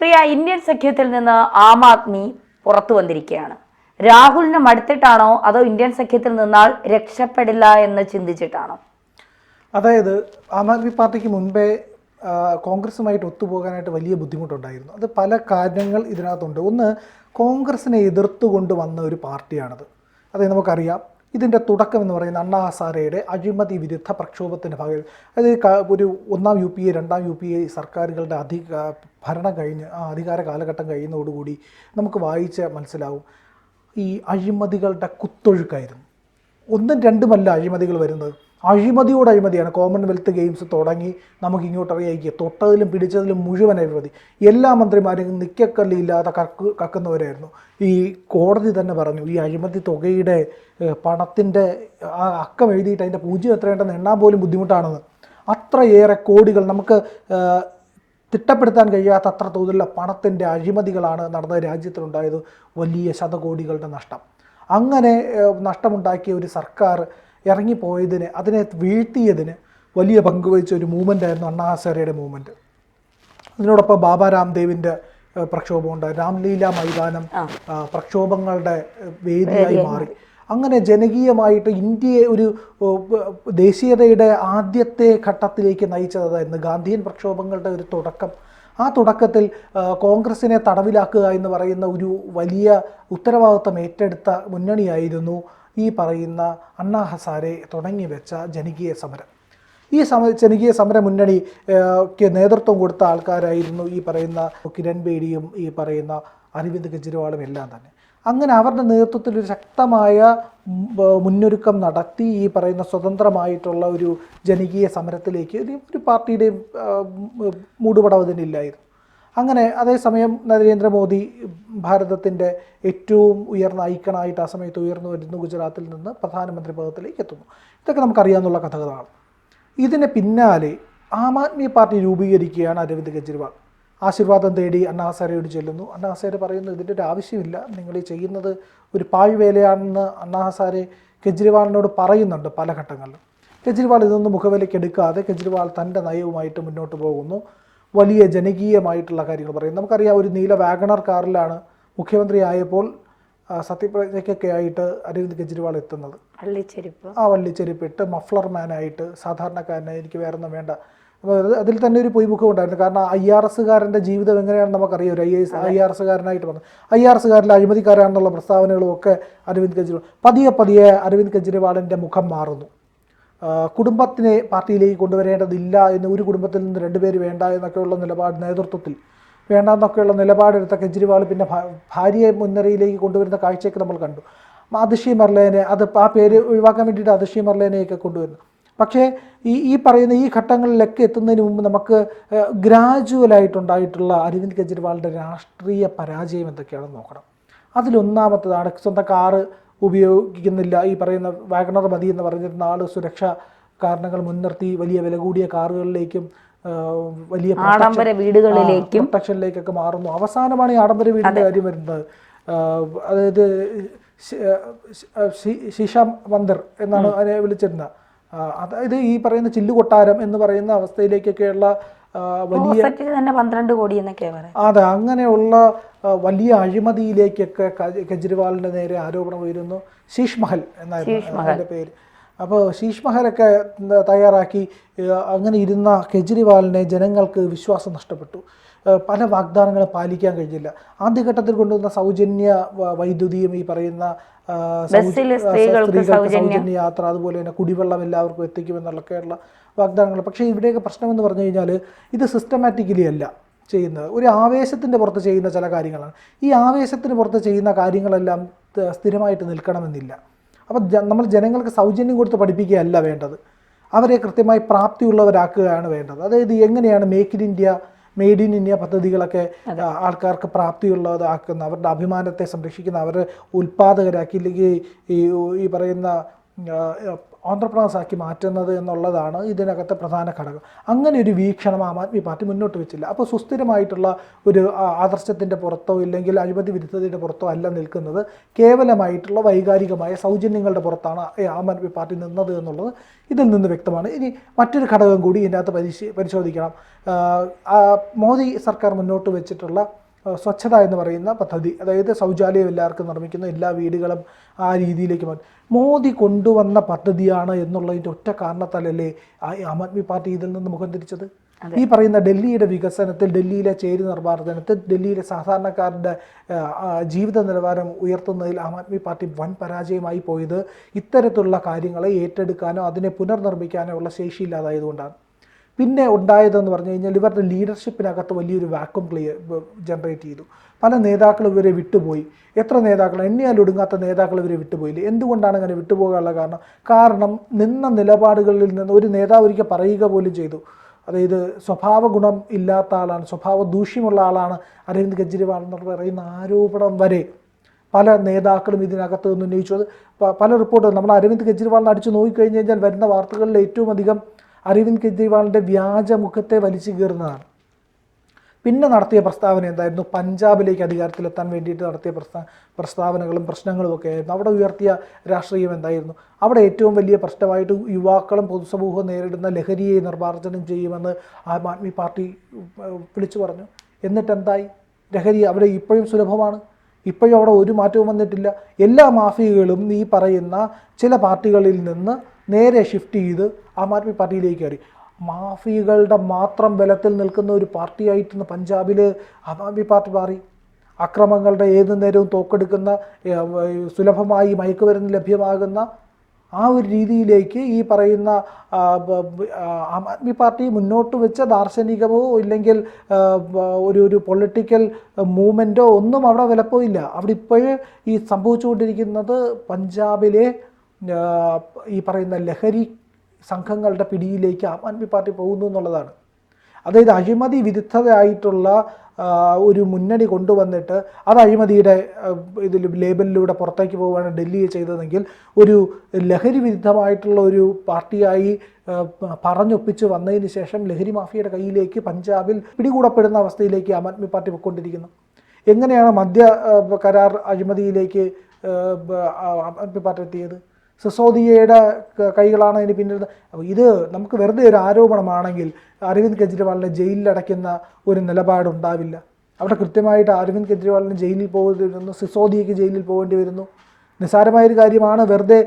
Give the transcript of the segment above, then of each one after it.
പ്രിയ Indian സഖ്യത്തിൽ നിന്ന് ആം ആദ്മി പുറത്തു വന്നിരിക്കുകയാണ്. രാഹുലിനെ മടുത്തിട്ടാണോ അതോ ഇന്ത്യൻ സഖ്യത്തിൽ നിന്നാൽ രക്ഷപ്പെടില്ല എന്ന് ചിന്തിച്ചിട്ടാണോ? അതായത് ആം ആദ്മി പാർട്ടിക്ക് മുൻപേ കോൺഗ്രസുമായിട്ട് ഒത്തുപോകാനായിട്ട് വലിയ ബുദ്ധിമുട്ടുണ്ടായിരുന്നു. അത് പല കാര്യങ്ങൾ ഇതിനകത്തുണ്ട്. ഒന്ന് കോൺഗ്രസിനെ എതിർത്തുകൊണ്ട് വന്ന ഒരു പാർട്ടിയാണത്. അതായത് നമുക്കറിയാം. ഇതിന്റെ തുടക്കം എന്ന് പറയുന്ന അണ്ണാ ഹസാരയുടെ അഴിമതി വിരുദ്ധ പ്രക്ഷോഭത്തിന്റെ ഭാഗം. അതായത് ഒരു ഒന്നാം യു പി എ രണ്ടാം യു പി എ സർക്കാരുകളുടെ അധിക ഭരണം കഴിഞ്ഞ് ആ അധികാര കാലഘട്ടം കഴിയുന്നതോടുകൂടി നമുക്ക് വായിച്ച് മനസ്സിലാവും. ഈ അഴിമതികളുടെ കുത്തൊഴുക്കായിരുന്നു. ഒന്നും രണ്ടുമല്ല അഴിമതികൾ വരുന്നത്. അഴിമതിയോട് അഴിമതിയാണ്. കോമൺവെൽത്ത് ഗെയിംസ് തുടങ്ങി നമുക്ക് ഇങ്ങോട്ട് അറിയായിരിക്കുക തൊട്ടതിലും പിടിച്ചതിലും മുഴുവൻ അഴിമതി. എല്ലാ മന്ത്രിമാരും നിക്കക്കല്ലില്ലാതെ കക്ക് കക്കുന്നവരായിരുന്നു. ഈ കോടതി തന്നെ പറഞ്ഞു ഈ അഴിമതി തുകയുടെ പണത്തിന്റെ അക്കം എഴുതിയിട്ട് അതിന്റെ പൂജ്യം എത്രയുണ്ടെന്ന് എണ്ണാൻ പോലും ബുദ്ധിമുട്ടാണെന്ന്. അത്രയേറെ കോടികൾ നമുക്ക് തിട്ടപ്പെടുത്താൻ കഴിയാത്ത അത്ര തോതിലുള്ള പണത്തിന്റെ അഴിമതികളാണ് നടന്ന രാജ്യത്തിലുണ്ടായത് വലിയ ശതകോടികളുടെ നഷ്ടം. അങ്ങനെ നഷ്ടമുണ്ടാക്കിയ ഒരു സർക്കാർ ഇറങ്ങിപ്പോയതിന് അതിനെ വീഴ്ത്തിയതിന് വലിയ പങ്ക് വഹിച്ച ഒരു മൂവ്മെന്റ് ആയിരുന്നു അണ്ണാ ഹസാരയുടെ മൂവ്മെന്റ് അതിനോടൊപ്പം ബാബ രാംദേവിന്റെ പ്രക്ഷോഭമുണ്ട് രാംലീല മൈതാനം പ്രക്ഷോഭങ്ങളുടെ വേദിയായി മാറി. അങ്ങനെ ജനകീയമായിട്ട് ഇന്ത്യയെ ഒരു ദേശീയതയുടെ ആദ്യത്തെ ഘട്ടത്തിലേക്ക് നയിച്ചത് അതായിരുന്നു ഗാന്ധിയൻ പ്രക്ഷോഭങ്ങളുടെ ഒരു തുടക്കം. ആ തുടക്കത്തിൽ കോൺഗ്രസിനെ തടവിലാക്കുക എന്ന് പറയുന്ന ഒരു വലിയ ഉത്തരവാദിത്വം ഏറ്റെടുത്ത മുന്നണിയായിരുന്നു ഈ പറയുന്ന അണ്ണാ ഹസാരെ തുടങ്ങി വെച്ച ജനകീയ സമരം. ഈ സമ ജനകീയ സമര മുന്നണിക്ക് നേതൃത്വം കൊടുത്ത ആൾക്കാരായിരുന്നു ഈ പറയുന്ന കിരൺ ബേഡിയും ഈ പറയുന്ന അരവിന്ദ് കെജ്രിവാളും എല്ലാം തന്നെ. അങ്ങനെ അവരുടെ നേതൃത്വത്തിൽ ഒരു ശക്തമായ മുന്നൊരുക്കം നടത്തി ഈ പറയുന്ന സ്വതന്ത്രമായിട്ടുള്ള ഒരു ജനകീയ സമരത്തിലേക്ക് ഒരു പാർട്ടിയുടെ പാർട്ടിയുടെയും ഏഹ്, മൂടുപടം ഇതിനില്ലായിരുന്നു അങ്ങനെ അതേസമയം നരേന്ദ്രമോദി ഭാരതത്തിന്റെ ഏറ്റവും ഉയർന്ന ഐക്കണായിട്ട് ആ സമയത്ത് ഉയർന്നു വരുന്നു ഗുജറാത്തിൽ നിന്ന് പ്രധാനമന്ത്രി പദത്തിലേക്ക് എത്തുന്നു. ഇതൊക്കെ നമുക്കറിയാവുന്ന കഥകളാണ്. ഇതിന് പിന്നാലെ ആം ആദ്മി പാർട്ടി രൂപീകരിക്കുകയാണ് അരവിന്ദ് കെജ്രിവാൾ. ആശീർവാദം തേടി അണ്ണാഹസാരയോട് ചെല്ലുന്നു. അണ്ണാഹസാര പറയുന്നു ഇതിന്റെ ഒരു ആവശ്യമില്ല. നിങ്ങൾ ഈ ചെയ്യുന്നത് ഒരു പാഴ്വേലയാണെന്ന് അണ്ണാഹസാരെ കെജ്രിവാളിനോട് പറയുന്നുണ്ട് പല ഘട്ടങ്ങളിലും. കെജ്രിവാൾ ഇതൊന്നും മുഖവിലയ്ക്ക് എടുക്കാതെ കെജ്രിവാൾ തന്റെ നയവുമായിട്ട് മുന്നോട്ട് പോകുന്നു. വലിയ ജനകീയമായിട്ടുള്ള കാര്യങ്ങൾ പറയുന്നു. നമുക്കറിയാം ഒരു നീല വാഗണർ കാറിലാണ് മുഖ്യമന്ത്രി ആയപ്പോൾ സത്യപ്രതിജ്ഞയ്ക്കൊക്കെ ആയിട്ട് അരവിന്ദ് കെജ്രിവാൾ എത്തുന്നത്. പള്ളിച്ചെരിപ്പ് ആ വള്ളിച്ചെരുപ്പിട്ട് മഫ്ലർ മാനായിട്ട് സാധാരണക്കാരനെ എനിക്ക് വേറൊന്നും വേണ്ട. അപ്പോൾ അതിൽ തന്നെ ഒരു പൊയ്മുഖം ഉണ്ടായിരുന്നു. കാരണം ഐ ആർ എസ്സുകാരന്റെ ജീവിതം എങ്ങനെയാണെന്ന് നമുക്കറിയാം. ഒരു ഐ എസ് ഐ ആർ എസ്സുകാരനായിട്ട് വന്നു. ഐ ആർ എസ്സുകാരിലെ അഴിമതിക്കാരാണെന്നുള്ള പ്രസ്താവനകളും ഒക്കെ അരവിന്ദ് കെജ്രിവാൾ പതിയെ പതിയെ അരവിന്ദ് കെജ്രിവാളിന്റെ മുഖം മാറുന്നു. കുടുംബത്തിനെ പാർട്ടിയിലേക്ക് കൊണ്ടുവരേണ്ടതില്ല എന്ന് ഒരു കുടുംബത്തിൽ നിന്ന് രണ്ടുപേര് വേണ്ട എന്നൊക്കെയുള്ള നിലപാട് നേതൃത്വത്തിൽ വേണ്ട എന്നൊക്കെയുള്ള നിലപാടെടുത്ത കെജ്രിവാൾ പിന്നെ ഭാര്യയെ മുൻനിരയിലേക്ക് കൊണ്ടുവരുന്ന കാഴ്ചയൊക്കെ നമ്മൾ കണ്ടു. അതിഷി മർലേനെ അത് ആ പേര് ഒഴിവാക്കാൻ വേണ്ടിയിട്ട് അതിഷി മർലേനെയൊക്കെ കൊണ്ടുവരുന്നു. പക്ഷേ ഈ ഈ പറയുന്ന ഈ ഘട്ടങ്ങളിലൊക്കെ എത്തുന്നതിന് മുമ്പ് നമുക്ക് ഗ്രാജുവലായിട്ടുണ്ടായിട്ടുള്ള അരവിന്ദ് കെജ്രിവാളിന്റെ രാഷ്ട്രീയ പരാജയം എന്തൊക്കെയാണെന്ന് നോക്കണം. അതിലൊന്നാമത്തതാണ് സ്വന്തം കാറ് ഉപയോഗിക്കുന്നില്ല. ഈ പറയുന്ന വാഗണർ മതി എന്ന് പറഞ്ഞിരുന്ന ആൾ സുരക്ഷ കാരണങ്ങൾ മുൻനിർത്തി വലിയ വില കൂടിയ കാറുകളിലേക്കും വലിയ ആഡംബര വീടുകളിലേക്കും. പ്രൊട്ടക്ഷനിലേക്കൊക്കെ മാറുന്നു. അവസാനമാണ് ഈ ആഡംബര വീടിന്റെ കാര്യം വരുന്നത്. അതായത് ശിഷ മന്ദിർ എന്നാണ് അതിനെ വിളിച്ചിരുന്നത്. അതായത് ഈ പറയുന്ന ചില്ലുകൊട്ടാരം എന്ന് പറയുന്ന അവസ്ഥയിലേക്കൊക്കെയുള്ള വലിയ തന്നെ പന്ത്രണ്ട് കോടി എന്നൊക്കെ അതെ അങ്ങനെയുള്ള വലിയ അഴിമതിയിലേക്കൊക്കെ കെജ്രിവാളിന്റെ നേരെ ആരോപണം ഉയരുന്നു. ശീഷ് മഹൽ എന്നായിരുന്നു അതിന്റെ പേര്. അപ്പോൾ ശീഷ് മഹലൊക്കെ തയ്യാറാക്കി. അങ്ങനെ ഇരുന്ന കെജ്രിവാളിനെ ജനങ്ങൾക്ക് വിശ്വാസം നഷ്ടപ്പെട്ടു. പല വാഗ്ദാനങ്ങളും പാലിക്കാൻ കഴിഞ്ഞില്ല. ആദ്യഘട്ടത്തിൽ കൊണ്ടുവന്ന സൗജന്യ വൈദ്യുതിയും ഈ പറയുന്ന സ്ത്രീകൾക്ക് സൗജന്യ യാത്ര അതുപോലെ തന്നെ കുടിവെള്ളം എല്ലാവർക്കും എത്തിക്കുമെന്നുള്ളൊക്കെയുള്ള വാഗ്ദാനങ്ങൾ. പക്ഷേ ഇവിടെയൊക്കെ പ്രശ്നം എന്ന് പറഞ്ഞു കഴിഞ്ഞാൽ ഇത് സിസ്റ്റമാറ്റിക്കലി അല്ല ചെയ്യുന്നത്. ഒരു ആവേശത്തിന്റെ പുറത്ത് ചെയ്യുന്ന ചില കാര്യങ്ങളാണ്. ഈ ആവേശത്തിന് പുറത്ത് ചെയ്യുന്ന കാര്യങ്ങളെല്ലാം സ്ഥിരമായിട്ട് നിൽക്കണമെന്നില്ല. അപ്പം നമ്മൾ ജനങ്ങൾക്ക് സൗജന്യം കൊടുത്ത് പഠിപ്പിക്കുകയല്ല വേണ്ടത്. അവരെ കൃത്യമായി പ്രാപ്തിയുള്ളവരാക്കുകയാണ് വേണ്ടത്. അതായത് എങ്ങനെയാണ് make in India made in India പദ്ധതികളൊക്കെ ആൾക്കാർക്ക് പ്രാപ്തിയുള്ളതാക്കുന്ന അവരുടെ അഭിമാനത്തെ സംരക്ഷിക്കുന്ന അവരെ ഉൽപ്പാദകരാക്കി ഇല്ലെങ്കിൽ ഈ ഈ പറയുന്ന ആ, ഓൺട്രപ്രണേഴ്സ് ആക്കി മാറ്റുന്നത് എന്നുള്ളതാണ് ഇതിനകത്തെ പ്രധാന ഘടകം. അങ്ങനെ ഒരു വീക്ഷണം ആം ആദ്മി പാർട്ടി മുന്നോട്ട് വെച്ചില്ല. അപ്പോൾ സുസ്ഥിരമായിട്ടുള്ള ഒരു ആദർശത്തിന്റെ പുറത്തോ ഇല്ലെങ്കിൽ അഴിമതി വിരുദ്ധതയുടെ പുറത്തോ അല്ല നിൽക്കുന്നത്. കേവലമായിട്ടുള്ള വൈകാരികമായ സൗജന്യങ്ങളുടെ പുറത്താണ് ആം ആദ്മി പാർട്ടി നിന്നത് എന്നുള്ളത് ഇതിൽ നിന്ന് വ്യക്തമാണ്. ഇനി മറ്റൊരു ഘടകം കൂടി ഇതിനകത്ത് പരിശോധിക്കണം. മോദി സർക്കാർ മുന്നോട്ട് വെച്ചിട്ടുള്ള സ്വച്ഛത എന്ന് പറയുന്ന പദ്ധതി അതായത് ശൗചാലയം എല്ലാവർക്കും നിർമ്മിക്കുന്ന എല്ലാ വീടുകളും ആ രീതിയിലേക്ക് മാറ്റും മോദി കൊണ്ടുവന്ന പദ്ധതിയാണ് എന്നുള്ളതിന്റെ ഒറ്റ കാരണത്താലല്ലേ ആ ആദ്മി പാർട്ടി ഇതിൽ നിന്ന് മുഖം തിരിച്ചത്? ഈ പറയുന്ന ഡൽഹിയുടെ വികസനത്തിൽ ഡൽഹിയിലെ ചേരി നിർമ്മാർജനത്തിൽ ഡൽഹിയിലെ സാധാരണക്കാരുടെ ജീവിത നിലവാരം ഉയർത്തുന്നതിൽ ആം ആദ്മി പാർട്ടി വൻ പരാജയമായി പോയത് ഇത്തരത്തിലുള്ള കാര്യങ്ങളെ ഏറ്റെടുക്കാനോ അതിനെ പുനർനിർമ്മിക്കാനോ ഉള്ള ശേഷിയില്ലാതായതുകൊണ്ടാണ്. പിന്നെ ഉണ്ടായതെന്ന് പറഞ്ഞു കഴിഞ്ഞാൽ ഇവരുടെ ലീഡർഷിപ്പിനകത്ത് വലിയൊരു വാക്വം ക്ലിയർ ജനറേറ്റ് ചെയ്തു. പല നേതാക്കളും ഇവരെ വിട്ടുപോയി. എത്ര നേതാക്കൾ? എണ്ണിയാൽ ഒടുങ്ങാത്ത നേതാക്കൾ ഇവരെ വിട്ടുപോയില്ല? എന്തുകൊണ്ടാണ് അങ്ങനെ വിട്ടുപോകാനുള്ള കാരണം? കാരണം നിന്ന നിലപാടുകളിൽ നിന്ന് ഒരു നേതാവ് ഒരിക്കൽ പറയുക പോലും ചെയ്തു. അതായത് സ്വഭാവ ഗുണം ഇല്ലാത്ത ആളാണ് സ്വഭാവ ദൂഷ്യമുള്ള ആളാണ് അരവിന്ദ് കെജ്രിവാൾ എന്ന് പറയുന്ന ആരോപണം വരെ പല നേതാക്കളും ഇതിനകത്ത് നിന്ന് ഉന്നയിച്ചു. അത് പല റിപ്പോർട്ടുകൾ. നമ്മൾ അരവിന്ദ് കെജ്രിവാളിനെ അടിച്ച് നോക്കിക്കഴിഞ്ഞ് കഴിഞ്ഞാൽ വരുന്ന വാർത്തകളിൽ ഏറ്റവും അധികം അരവിന്ദ് കെജ്രിവാളിന്റെ വ്യാജമുഖത്തെ വലിച്ചു കീറുന്നതാണ്. പിന്നെ നടത്തിയ പ്രസ്താവന എന്തായിരുന്നു? പഞ്ചാബിലേക്ക് അധികാരത്തിലെത്താൻ വേണ്ടിയിട്ട് നടത്തിയ പ്രസ്താ പ്രസ്താവനകളും പ്രശ്നങ്ങളും ഒക്കെ ആയിരുന്നു. അവിടെ ഉയർത്തിയ രാഷ്ട്രീയം എന്തായിരുന്നു? അവിടെ ഏറ്റവും വലിയ പ്രശ്നമായിട്ട് യുവാക്കളും പൊതുസമൂഹവും നേരിടുന്ന ലഹരിയെ നിർമ്മാർജനം ചെയ്യുമെന്ന് ആം ആദ്മി പാർട്ടി വിളിച്ചു പറഞ്ഞു. എന്നിട്ടെന്തായി? ലഹരി അവിടെ ഇപ്പോഴും സുലഭമാണ്. ഇപ്പോഴും അവിടെ ഒരു മാറ്റവും വന്നിട്ടില്ല. എല്ലാ മാഫിയകളും ഈ പറയുന്ന ചില പാർട്ടികളിൽ നിന്ന് നേരെ ഷിഫ്റ്റ് ചെയ്ത് ആം ആദ്മി പാർട്ടിയിലേക്ക് കയറി. മാഫികളുടെ മാത്രം ബലത്തിൽ നിൽക്കുന്ന ഒരു പാർട്ടിയായിട്ട് പഞ്ചാബിൽ ആം ആദ്മി പാർട്ടി മാറി. അക്രമങ്ങളുടെ ഏതു നേരവും തോക്കെടുക്കുന്ന സുലഭമായി മയക്കുമരുന്ന് ലഭ്യമാകുന്ന ആ ഒരു രീതിയിലേക്ക് ഈ പറയുന്ന ആ, ആദ്മി പാർട്ടി മുന്നോട്ട് വെച്ച ദാർശനികമോ ഇല്ലെങ്കിൽ ഒരു ഒരു പൊളിറ്റിക്കൽ മൂവ്മെന്റോ ഒന്നും അവിടെ വിലപ്പോയില്ല. അവിടെ ഇപ്പോഴും ഈ സംഭവിച്ചുകൊണ്ടിരിക്കുന്നത് പഞ്ചാബിലെ ഈ പറയുന്ന ലഹരി സംഘങ്ങളുടെ പിടിയിലേക്ക് ആം ആദ്മി പാർട്ടി പോകുന്നു എന്നുള്ളതാണ്. അതായത് അഴിമതി വിരുദ്ധതയായിട്ടുള്ള ഒരു മുന്നണി കൊണ്ടുവന്നിട്ട് അത് അഴിമതിയുടെ ഇതിൽ ലേബലിലൂടെ പുറത്തേക്ക് പോവുകയാണ് ഡൽഹിയിൽ ചെയ്തതെങ്കിൽ ഒരു ലഹരി വിരുദ്ധമായിട്ടുള്ള ഒരു പാർട്ടിയായി പറഞ്ഞൊപ്പിച്ച് വന്നതിന് ശേഷം ലഹരി മാഫിയയുടെ കയ്യിലേക്ക് പഞ്ചാബിൽ പിടികൂടപ്പെടുന്ന അവസ്ഥയിലേക്ക് ആം ആദ്മി പാർട്ടി പൊയ്ക്കൊണ്ടിരിക്കുന്നു. എങ്ങനെയാണ് മദ്യ കരാർ അഴിമതിയിലേക്ക് ആം ആദ്മി പാർട്ടി എത്തിയത്? സിസോദിയയുടെ കൈകളാണ് അതിന് പിന്നിൽ അപ്പോൾ ഇത് നമുക്ക് വെറുതെ ഒരു ആരോപണമാണെങ്കിൽ അരവിന്ദ് കെജ്രിവാളിനെ ജയിലിലടയ്ക്കുന്ന ഒരു നിലപാടുണ്ടാവില്ല. അവിടെ കൃത്യമായിട്ട് അരവിന്ദ് കെജ്രിവാളിന് ജയിലിൽ പോകേണ്ടി വരുന്നു സിസോദിയയ്ക്ക് ജയിലിൽ പോകേണ്ടി വരുന്നു നിസ്സാരമായൊരു കാര്യമാണ് വെറുതെ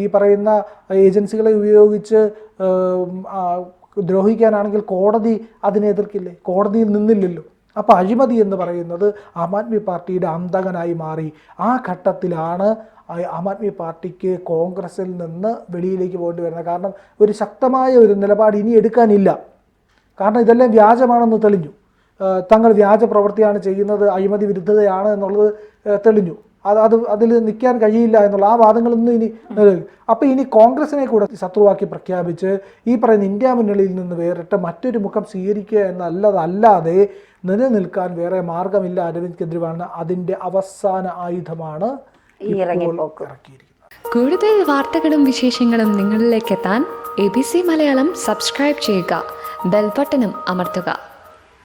ഈ പറയുന്ന ഏജൻസികളെ ഉപയോഗിച്ച് ദ്രോഹിക്കാനാണെങ്കിൽ കോടതി അതിനെ എതിർക്കില്ലേ? കോടതിയിൽ നിന്നില്ലല്ലോ. അപ്പോൾ അഴിമതി എന്ന് പറയുന്നത് ആം ആദ്മി പാർട്ടിയുടെ അന്തകനായി മാറി. ആ ഘട്ടത്തിലാണ് ആ- ആദ്മി പാർട്ടിക്ക് കോൺഗ്രസിൽ നിന്ന് വെളിയിലേക്ക് പോകേണ്ടി വരുന്നത്. കാരണം ഒരു ശക്തമായ ഒരു നിലപാട് ഇനി എടുക്കാനില്ല. കാരണം ഇതെല്ലാം വ്യാജമാണെന്ന് തെളിഞ്ഞു. തങ്ങൾ വ്യാജ പ്രവൃത്തിയാണ് ചെയ്യുന്നത് അഴിമതി വിരുദ്ധതയാണ് എന്നുള്ളത് തെളിഞ്ഞു. അത് അത് അതിൽ നിൽക്കാൻ കഴിയില്ല എന്നുള്ള ആ വാദങ്ങളൊന്നും ഇനി നിലനിൽക്കും അപ്പോൾ ഇനി കോൺഗ്രസിനെ കൂടെ ശത്രുവാക്കി പ്രഖ്യാപിച്ച് ഈ പറയുന്ന ഇന്ത്യ മുന്നണിയിൽ നിന്ന് വേറിട്ട് മറ്റൊരു മുഖം സ്വീകരിക്കുക എന്നല്ലതല്ലാതെ നിലനിൽക്കാൻ വേറെ മാർഗമില്ല അരവിന്ദ് കെജ്രിവാളിന് അതിന്റെ അവസാന ആയുധമാണ് ഇറക്കിയിരിക്കുന്നത്. കൂടുതൽ വാർത്തകളും വിശേഷങ്ങളും നിങ്ങളിലേക്ക് എത്താൻ A B C Malayalam subscribe ചെയ്യുക ബെൽബട്ടനും അമർത്തുക.